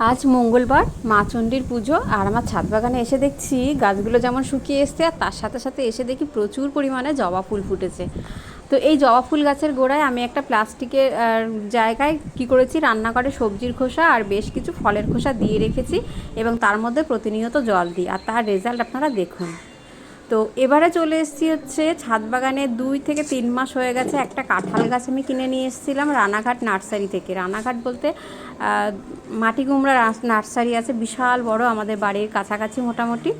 আজ মঙ্গলবার, মা চণ্ডীর পুজো আর আমার ছাদ বাগানে এসে দেখছি গাছগুলো যেমন শুকিয়ে এসছে আর তার সাথে সাথে এসে দেখি প্রচুর পরিমাণে জবা ফুল ফুটেছে। তো এই জবা ফুল গাছের গোড়ায় আমি একটা প্লাস্টিকের জায়গায় কি করেছি? রান্নাঘরে সবজির খোসা আর বেশ কিছু ফলের খোসা দিয়ে রেখেছি এবং তার মধ্যে প্রতিনিয়ত জল দিই। আর তার রেজাল্ট আপনারা দেখুন। তো এবারে চলে এসেছি হচ্ছে ছাদ বাগানে দুই থেকে তিন মাস হয়ে গেছে একটা কাঁঠাল গাছ আমি কিনে নিয়ে এসেছিলাম রানাঘাট নার্সারি থেকে। রানাঘাট বলতে আহ, মাটি কুমড়া নার্সারি আছে বিশাল বড় আমাদের বাড়ির কাছাকাছি মোটামুটি।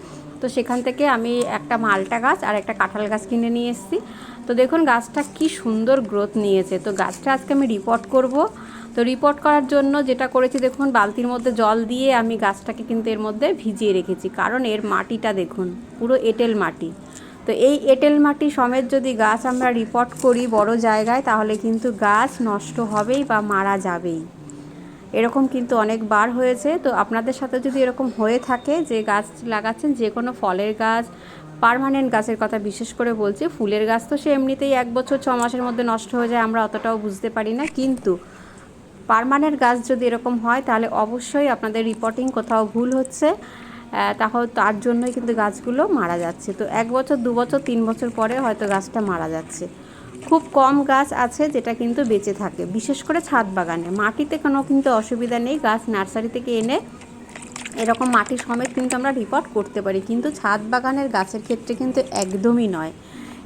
তো সেখান থেকে আমি একটা মালটা গাছ আর একটা কাঁঠাল গাছ কিনে নিয়ে এসেছি। তো দেখুন গাছটা কি সুন্দর গ্রোথ নিয়েছে। তো গাছটা আজকে আমি রিপোর্ট করব। তো রিপোর্ট করার জন্য যেটা করেছি, দেখুন, বালতির মধ্যে জল দিয়ে আমি গাছটাকে কিন্তু এর মধ্যে ভিজিয়ে রেখেছি। কারণ এর মাটিটা দেখুন, পুরো এঁটেল মাটি। তো এই এঁটেল মাটি সমেত যদি গাছ আমরা রিপোর্ট করি বড় জায়গায়, তাহলে কিন্তু গাছ নষ্ট হবেই বা মারা যাবেই। এরকম কিন্তু অনেকবার হয়েছে। তো আপনাদের সাথে যদি এরকম হয়ে থাকে যে গাছ লাগাচ্ছেন, যে কোনো ফলের গাছ, পার্মানেন্ট গাছের কথা বিশেষ করে বলছি, ফুলের গাছ তো সে এমনিতেই এক বছর ছ মাসের মধ্যে নষ্ট হয়ে যায়, আমরা অতটাও বুঝতে পারি না। কিন্তু পার্মানেন্ট গাছ যদি এরকম হয়, তাহলে অবশ্যই আপনাদের রিপোর্টিং কোথাও ভুল হচ্ছে। তাহলে তার জন্যই কিন্তু গাছগুলো মারা যাচ্ছে। তো এক বছর, দু বছর, তিন বছর পরে হয়তো গাছটা মারা যাচ্ছে। খুব কম গাছ আছে যেটা কিন্তু বেঁচে থাকে, বিশেষ করে ছাদ বাগানে। মাটিতে কোনো কিন্তু অসুবিধা নেই, গাছ নার্সারি থেকে এনে এরকম মাটি সমেত কিন্তু আমরা রিপোর্ট করতে পারি। কিন্তু ছাদ বাগানের গাছের ক্ষেত্রে কিন্তু একদমই নয়।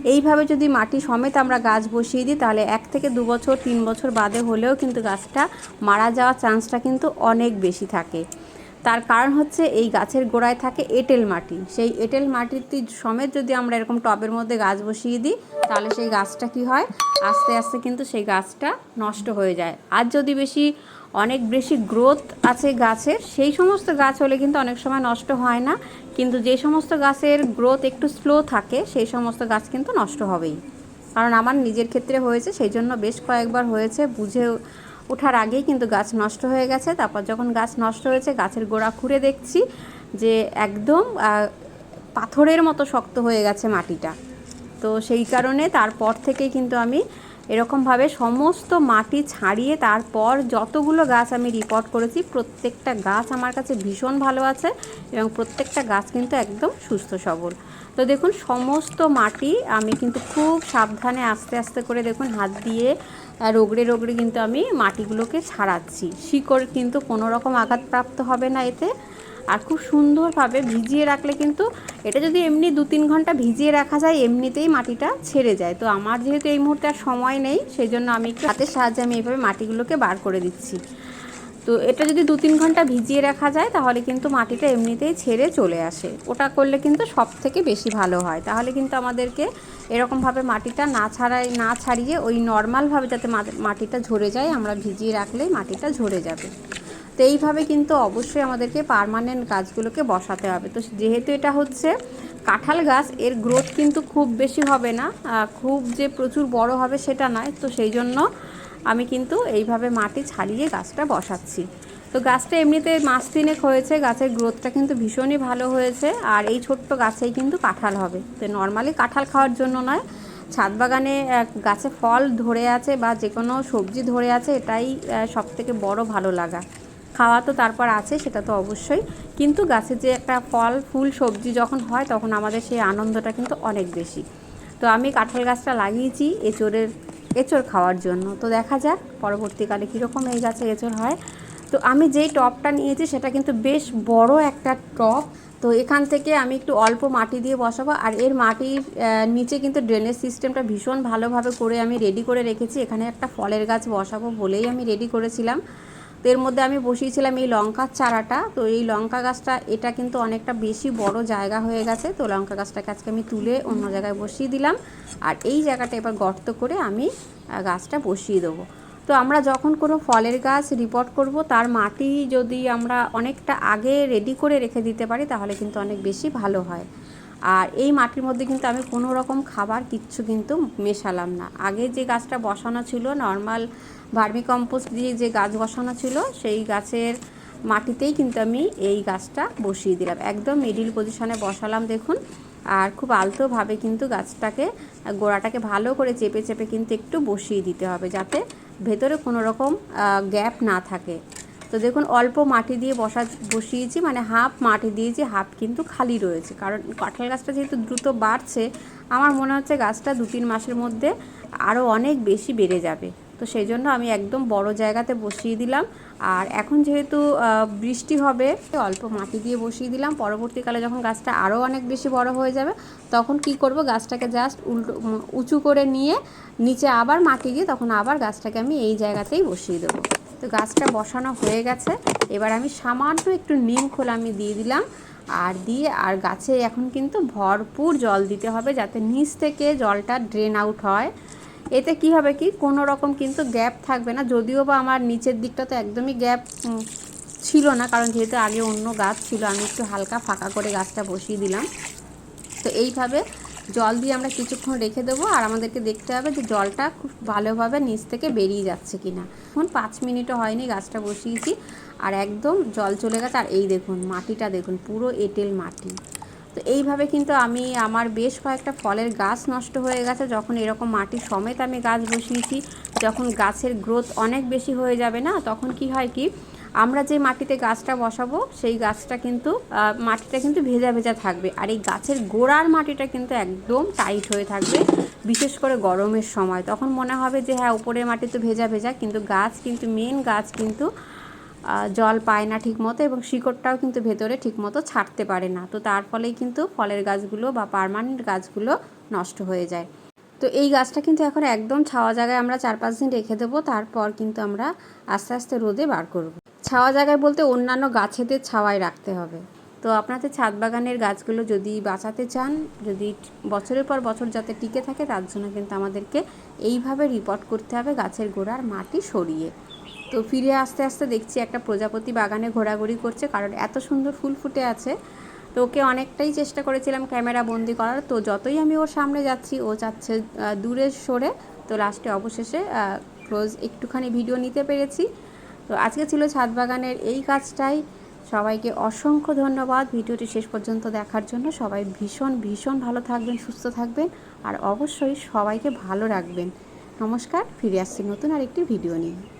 এইভাবে যদি মাটি সমেত আমরা গাছ বসিয়ে দিই, তাহলে এক থেকে দু বছর, তিন বছর বাদে হলেও কিন্তু গাছটা মারা যাওয়ার চান্সটা কিন্তু অনেক বেশি থাকে। তার কারণ হচ্ছে এই গাছের গোড়ায় থাকে এঁটেল মাটি। সেই এঁটেল মাটিতে সমেত যদি আমরা এরকম টবের মধ্যে গাছ বসিয়ে দিই, তাহলে সেই গাছটা কি হয়? আস্তে আস্তে কিন্তু সেই গাছটা নষ্ট হয়ে যায়। আর যদি বেশি অনেক বেশি গ্রোথ আছে গাছের সেই সমস্ত গাছ হলে কিন্তু অনেক সময় নষ্ট হয় না। কিন্তু যে সমস্ত গাছের গ্রোথ একটু স্লো থাকে, সেই সমস্ত গাছ কিন্তু নষ্ট হবেই। কারণ আমার নিজের ক্ষেত্রে হয়েছে, সেই জন্য বেশ কয়েকবার হয়েছে। বুঝে ওঠার আগেই কিন্তু গাছ নষ্ট হয়ে গেছে। তারপর যখন গাছ নষ্ট হয়েছে, গাছের গোড়া খুঁড়ে দেখছি যে একদম পাথরের মতো শক্ত হয়ে গেছে মাটিটা। তো সেই কারণে তারপর থেকেই কিন্তু আমি এরকমভাবে সমস্ত মাটি ছাড়িয়ে তারপর যতগুলো গাছ আমি রিপোর্ট করেছি, প্রত্যেকটা গাছ আমার কাছে ভীষণ ভালো আছে এবং প্রত্যেকটা গাছ কিন্তু একদম সুস্থ সবল। তো দেখুন, সমস্ত মাটি আমি কিন্তু খুব সাবধানে আস্তে আস্তে করে দেখুন, হাত দিয়ে রোগড়ে রগড়ে কিন্তু আমি মাটিগুলোকে ছাড়াচ্ছি। শিকড় কিন্তু কোনো রকম আঘাতপ্রাপ্ত হবে না এতে। আর খুব সুন্দরভাবে ভিজিয়ে রাখলে কিন্তু এটা যদি এমনি দু তিন ঘণ্টা ভিজিয়ে রাখা যায়, এমনিতেই মাটিটা ছেড়ে যায়। তো আমার যেহেতু এই মুহূর্তে আর সময় নেই সেই জন্য আমি একটু হাতের সাহায্যে আমি এইভাবে মাটিগুলোকে বার করে দিচ্ছি। তো এটা যদি দু তিন ঘণ্টা ভিজিয়ে রাখা যায়, তাহলে কিন্তু মাটিটা এমনিতেই ছেড়ে চলে আসে। ওটা করলে কিন্তু সব থেকে বেশি ভালো হয়। তাহলে কিন্তু আমাদেরকে এরকমভাবে মাটিটা না ছাড়াই, না ছাড়িয়ে ওই নর্মালভাবে যাতে মাটিটা ঝরে যায়, আমরা ভিজিয়ে রাখলেই মাটিটা ঝরে যাবে। তো এইভাবে কিন্তু অবশ্যই আমাদেরকে পার্মানেন্ট গাছগুলোকে বসাতে হবে। তো যেহেতু এটা হচ্ছে কাঁঠাল গাছ, এর গ্রোথ কিন্তু খুব বেশি হবে না। খুব যে প্রচুর বড় হবে সেটা নয়। তো সেই জন্য আমি কিন্তু এইভাবে মাটি ছাড়িয়ে গাছটা বসাচ্ছি। তো গাছটা এমনিতে মাস তিনেক হয়েছে, গাছের গ্রোথটা কিন্তু ভীষণই ভালো হয়েছে। আর এই ছোট্ট গাছেই কিন্তু কাঁঠাল হবে। তো নর্মালি কাঁঠাল খাওয়ার জন্য নয়, ছাদ বাগানে গাছে ফল ধরে আছে বা যে কোনো সবজি ধরে আছে, এটাই সব থেকে বড় ভালো লাগা। খাওয়া তো তারপর আছে, সেটা তো অবশ্যই। কিন্তু গাছে যে একটা ফল, ফুল, সবজি যখন হয়, তখন আমাদের সেই আনন্দটা কিন্তু অনেক বেশি। তো আমি কাঁঠাল গাছটা লাগিয়েছি এঁচড়ের, এঁচড় খাওয়ার জন্য। তো দেখা যাক পরবর্তীকালে কীরকম এই গাছে এঁচড় হয়। তো আমি যেই টবটা নিয়েছি, সেটা কিন্তু বেশ বড় একটা টব তো এখান থেকে আমি একটু অল্প মাটি দিয়ে বসাবো। আর এর মাটির নিচে কিন্তু ড্রেনেজ সিস্টেমটা ভীষণ ভালোভাবে করে আমি রেডি করে রেখেছি। এখানে একটা ফলের গাছ বসাবো বলেই আমি রেডি করেছিলাম। তো এর মধ্যে আমি বসিয়েছিলাম এই লঙ্কার চারাটা। তো এই লঙ্কা গাছটা, এটা কিন্তু অনেকটা বেশি বড় জায়গা হয়ে গেছে। তো লঙ্কা গাছটাকে আজকে আমি তুলে অন্য জায়গায় বসিয়ে দিলাম। আর এই জায়গাটা এবার গর্ত করে আমি গাছটা বসিয়ে দেবো। তো আমরা যখন কোনো ফলের গাছ রিপোর্ট করব, তার মাটি যদি আমরা অনেকটা আগে রেডি করে রেখে দিতে পারি, তাহলে কিন্তু অনেক বেশি ভালো হয়। আর এই মাটির মধ্যে কিন্তু আমি কোনো রকম খাবার কিচ্ছু কিন্তু মেশালাম না। আগে যে গাছটা বসানো ছিল নর্মাল ভার্মি কম্পোস্ট দিয়ে যে গাছ বসানো ছিল, সেই গাছের মাটিতেই কিন্তু আমি এই গাছটা বসিয়ে দিলাম। একদম মিডিল পজিশনে বসালাম, দেখুন। আর খুব আলতোভাবে কিন্তু গাছটাকে, গোড়াটাকে ভালো করে চেপে চেপে কিন্তু একটু বসিয়ে দিতে হবে, যাতে ভেতরে কোনো রকম গ্যাপ না থাকে। তো দেখুন, অল্প মাটি দিয়ে বসা, বসিয়েছি মানে হাফ মাটি দিয়েছি হাফ কিন্তু খালি রয়েছে। কারণ কাঁঠাল গাছটা যেহেতু দ্রুত বাড়ছে, আমার মনে হচ্ছে গাছটা দু তিন মাসের মধ্যে আরও অনেক বেশি বেড়ে যাবে। তো সেই জন্য আমি একদম বড় জায়গাতে বসিয়ে দিলাম। আর এখন যেহেতু বৃষ্টি হবে, অল্প মাটি দিয়ে বসিয়ে দিলাম। পরবর্তীকালে যখন গাছটা আরও অনেক বেশি বড় হয়ে যাবে, তখন কি করব, গাছটাকে জাস্ট উল্টো উঁচু করে নিয়ে নিচে আবার মাটি দিয়ে তখন আবার গাছটাকে আমি এই জায়গাতেই বসিয়ে দেবো। তো গাছটা বসানো হয়ে গেছে। এবার আমি সামান্য একটু নিম খোলা আমি দিয়ে দিলাম। আর দিয়ে, আর গাছে এখন কিন্তু ভরপুর জল দিতে হবে যাতে নিচ থেকে জলটা ড্রেন আউট হয়। এতে কি হবে কি? কোনো রকম কিন্তু গ্যাপ থাকবে না। যদিও বা আমার নিচের দিকটা তো একদমই গ্যাপ ছিল না, কারণ যেহেতু আগে অন্য গাছ ছিল, আমি একটু হালকা ফাঁকা করে গাছটা বসিয়ে দিলাম। তো এইভাবে জল দিয়ে আমরা কিছুক্ষণ রেখে দেবো, আর আমাদেরকে দেখতে হবে যে জলটা খুব ভালোভাবে নিচ থেকে বেরিয়ে যাচ্ছে কি না এখন পাঁচ মিনিটও হয়নি গাছটা বসিয়েছি, আর একদম জল চলে গেছে। আর এই দেখুন, মাটিটা দেখুন, পুরো এঁটেল মাটি। তো এইভাবে কিন্তু আমি আমার বেশ কয়েকটা ফলের গাছ নষ্ট হয়ে গেছে। যখন এরকম মাটি সমেত আমি গাছ বসিয়েছি, যখন গাছের গ্রোথ অনেক বেশি হয়ে যাবে না, তখন কি হয় কি, আমরা যে মাটিতে গাছটা বসাবো, সেই গাছটা কিন্তু মাটিটা কিন্তু ভেজা ভেজা থাকবে। আর এই গাছের গোড়ার মাটিটা কিন্তু একদম টাইট হয়ে থাকবে, বিশেষ করে গরমের সময়। তখন মনে হবে যে হ্যাঁ উপরের মাটি তো ভেজা ভেজা, কিন্তু গাছ কিন্তু মেন গাছ কিন্তু জল পায় না ঠিকমতো এবং শিকড়টাও কিন্তু ভেতরে ঠিকমতো ছাড়তে পারে না। তো তার ফলেই কিন্তু ফলের গাছগুলো বা পার্মানেন্ট গাছগুলো নষ্ট হয়ে যায়। তো এই গাছটা কিন্তু এখন একদম ছাওয়া জায়গায় আমরা চার পাঁচ দিন রেখে দেবো, তারপর কিন্তু আমরা আস্তে আস্তে রোদে বার করব। ছাওয়া জায়গায় বলতে অন্যান্য গাছেদের ছাওয়ায় রাখতে হবে। তো আপনাদের ছাদ বাগানের গাছগুলো যদি বাঁচাতে চান, যদি বছরের পর বছর যাতে টিকে থাকে, তার জন্য কিন্তু আমাদেরকে এইভাবে রিপোর্ট করতে হবে গাছের গোড়ার মাটি সরিয়ে। তো ফিরে আসতে আসতে দেখছি একটা প্রজাপতি বাগানে ঘোরাঘুরি করছে, কারণ এত সুন্দর ফুল ফুটে আছে। তো ওকে অনেকটাই চেষ্টা করেছিলাম ক্যামেরা বন্দি করার, তো যতই আমি ওর সামনে যাচ্ছি, ও চাচ্ছে দূরে সরে। তো লাস্টে অবশেষে ক্লোজ একটুখানি ভিডিও নিতে পেরেছি। তো আজকে ছিল ছাদ বাগানের এই কাজটাই। সবাইকে অসংখ্য ধন্যবাদ। ভিডিওটি শেষ পর্যন্ত দেখার জন্য সবাই ভীষণ ভীষণ ভালো থাকবেন, সুস্থ থাকবেন, আর অবশ্যই সবাইকে ভালো রাখবেন। নমস্কার, ফিরে আসছি নতুন আরেকটি ভিডিও নিয়ে।